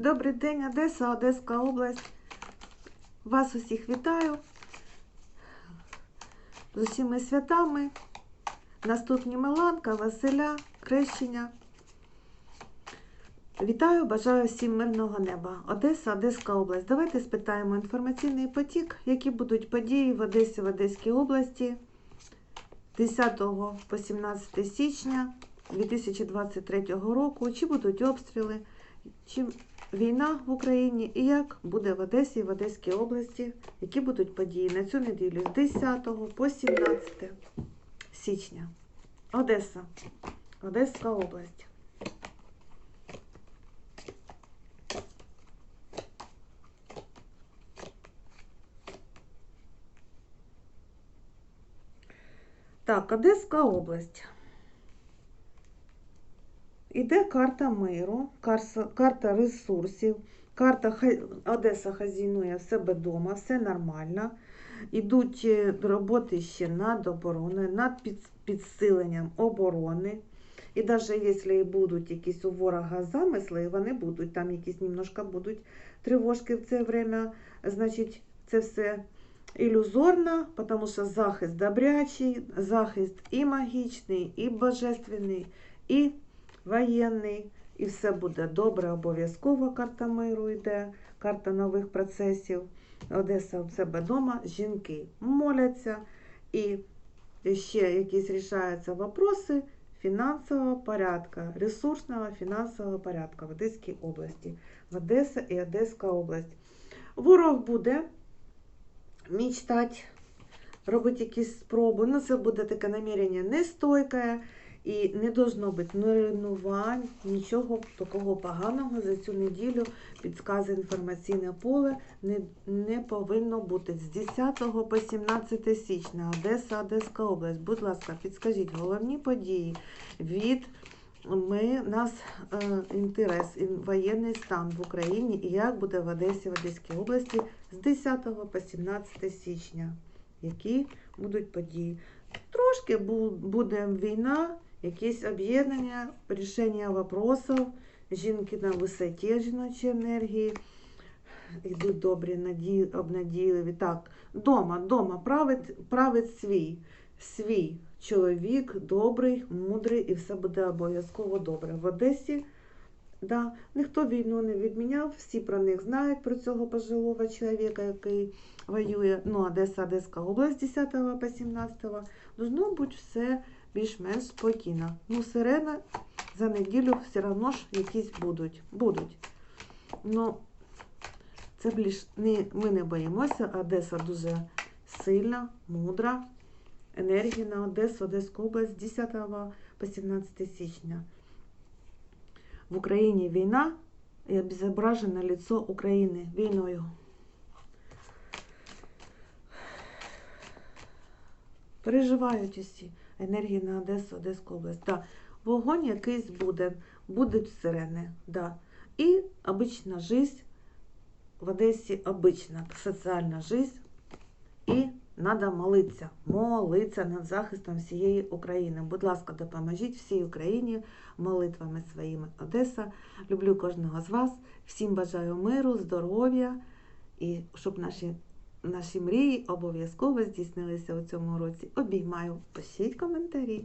Добрий день, Одеса, Одеська область. Вас усіх вітаю з усіма святами. Наступні Миланка, Василя, Крещення. Вітаю, бажаю всім мирного неба. Одеса, Одеська область. Давайте спитаємо інформаційний потік, які будуть події в Одесі, в Одеській області 10 по 17 січня 2023 року. Чи будуть обстріли, чи війна в Україні і як буде в Одесі і в Одеській області, які будуть події на цю неділю з 10 по 17 січня. Одеса, Одеська область. Так, Одеська область. Іде карта миру, карта ресурсів, карта Одеса хазінує в себе вдома, все нормально. Ідуть е, роботи ще над обороною, над підсиленням оборони. І навіть якщо будуть якісь у ворога замисли, вони будуть, там якісь немножко будуть тривожки в це время, значить, це все ілюзорно, тому що захист добрячий, захист і магічний, і божественний, і воєнний, і все буде добре, обов'язково карта миру йде, карта нових процесів. Одеса в себе вдома, жінки моляться, і ще якісь рішаються вопроси фінансового порядка, ресурсного фінансового порядка в Одеській області, в Одеса і Одеська область. Ворог буде мечтати, робити якісь спроби. Ну, це буде таке намірення нестойке, і не должно бути руйнувань, нічого такого поганого за цю неділю. Підказує інформаційне поле не, не повинно бути з 10 по 17 січня. Одеса, Одеська область. Будь ласка, підскажіть головні події від ми, нас е, інтерес, воєнний стан в Україні і як буде в Одесі, в Одеській області з 10 по 17 січня. Які будуть події? Трошки буде війна, якісь об'єднання, рішення вопросів, жінки на висоті жіночі енергії. Йдуть добрі, надії, обнадійливі. Так, дома, дома, править, править свій, свій чоловік, добрий, мудрий, і все буде обов'язково добре. В Одесі, да, ніхто війну не відміняв, всі про них знають, про цього пожилого чоловіка, який воює. Ну, Одеса, Одеська область 10 по 17. Должно бути все більш-менш спокійно. Ну, сирена за неділю все одно ж якісь будуть. будуть. Ну, це більш не, ми не боїмося. Одеса дуже сильна, мудра. Енергія на Одесу, Одеську область з 10 по 17 січня. В Україні війна і обезображено лицо України війною. Переживають усі енергії на Одесу, Одеську область. Да. Вогонь якийсь буде, будуть сирени. Да. І обична жизнь в Одесі обична соціальна жизнь. І треба молитися, молитися над захистом всієї України. Будь ласка, допоможіть всій Україні молитвами своїми. Одеса. Люблю кожного з вас. Всім бажаю миру, здоров'я і щоб наші, наші мрії обов'язково здійснилися у цьому році. Обіймаю, пишіть коментарі.